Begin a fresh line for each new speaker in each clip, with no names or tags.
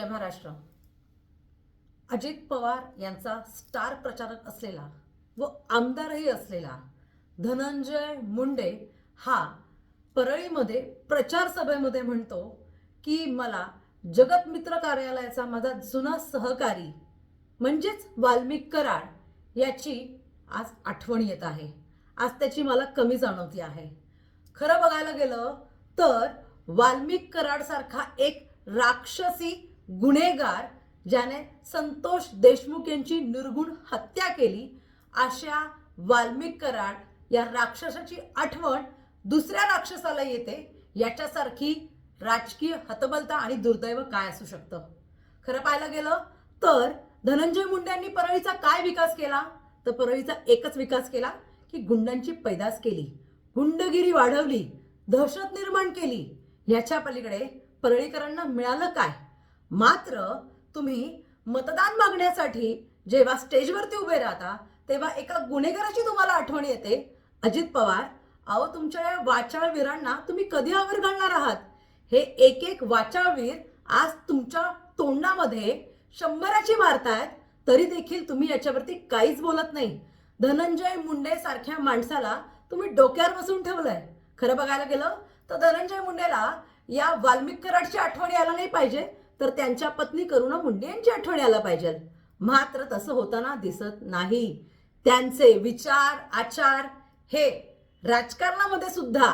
महाराष्ट्र. अजित पवार यांचा स्टार प्रचारक असलेला व आमदारही असलेला धनंजय मुंडे हा परळीमध्ये प्रचार सभेमध्ये म्हणतो की मला जगतमित्र कार्यालयाचा माझा जुना सहकारी म्हणजेच वाल्मिक कराड याची आज आठवण येत आहे. आज त्याची मला कमी जाणवती आहे. खरं बघायला गेलं तर वाल्मिक कराड सारखा एक राक्षसी गुन्हेगार ज्याने संतोष देशमुख यांची निर्गुण हत्या केली अशा वाल्मिक कराड या राक्षसाची आठवण दुसऱ्या राक्षसाला येते याच्यासारखी राजकीय हतबलता आणि दुर्दैव काय असू शकतं? खरं पाहायला गेलं तर धनंजय मुंडेंनी परळीचा काय विकास केला? तर परळीचा एकच विकास केला की गुंडांची पैदास केली गुंडगिरी वाढवली दहशत निर्माण केली. याच्या पलीकडे परळीकरांना मिळालं काय? मात्र तुम्ही मतदान मागण्यासाठी जेव्हा स्टेजवरती उभे राहता तेव्हा एका गुन्हेगाराची तुम्हाला आठवण येते. अजित पवार अहो तुमच्या या वाचाळवीरांना तुम्ही कधी आवर घालणार आहात? हे एक एक वाचाळवीर आज तुमच्या तोंडामध्ये शंभराची मारतायत तरी देखील तुम्ही याच्यावरती काहीच बोलत नाही. धनंजय मुंडे सारख्या माणसाला तुम्ही डोक्यावर बसून ठेवलंय. खरं बघायला गेलं तर धनंजय मुंडेला या वाल्मिक कराडची आठवण यायला नाही पाहिजे. तर त्यांच्या पत्नी करुणा मुंडे यांची आठवण यायला पाहिजे. मात्र तसं होताना दिसत नाही. त्यांचे विचार आचार हे राजकारणामध्ये सुद्धा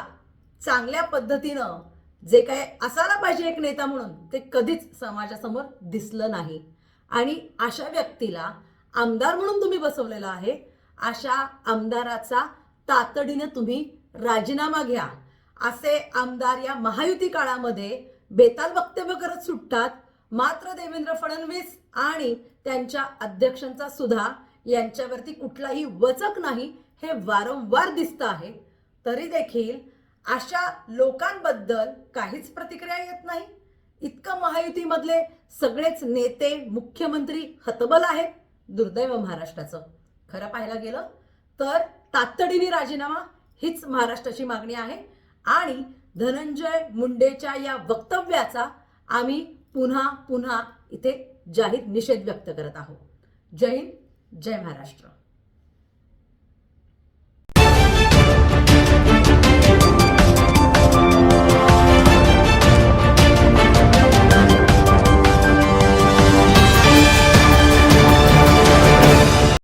चांगल्या पद्धतीनं जे काय असायला पाहिजे एक नेता म्हणून ते कधीच समाजासमोर दिसलं नाही. आणि अशा व्यक्तीला आमदार म्हणून तुम्ही बसवलेला आहे अशा आमदाराचा तातडीने तुम्ही राजीनामा घ्या. असे आमदार या महायुती काळामध्ये बेताल वक्तव्य करत सुटतात. मात्र देवेंद्र फडणवीस आणि त्यांच्या अध्यक्षांचा सुद्धा यांच्यावरती कुठलाही वचक नाही हे वारंवार दिसतं आहे. तरी देखील अशा लोकांबद्दल काहीच प्रतिक्रिया येत नाही. इतकं महायुतीमधले सगळेच नेते मुख्यमंत्री हतबल आहेत. दुर्दैव महाराष्ट्राचं. खरं पाहायला गेलं तर तातडीने राजीनामा हीच महाराष्ट्राची मागणी आहे. आणि धनंजय मुंडेच्या या वक्तव्याचा आम्ही पुन्हा पुन्हा इथे जाहीर निषेध व्यक्त करत आहोत. जय हिंद जय महाराष्ट्र.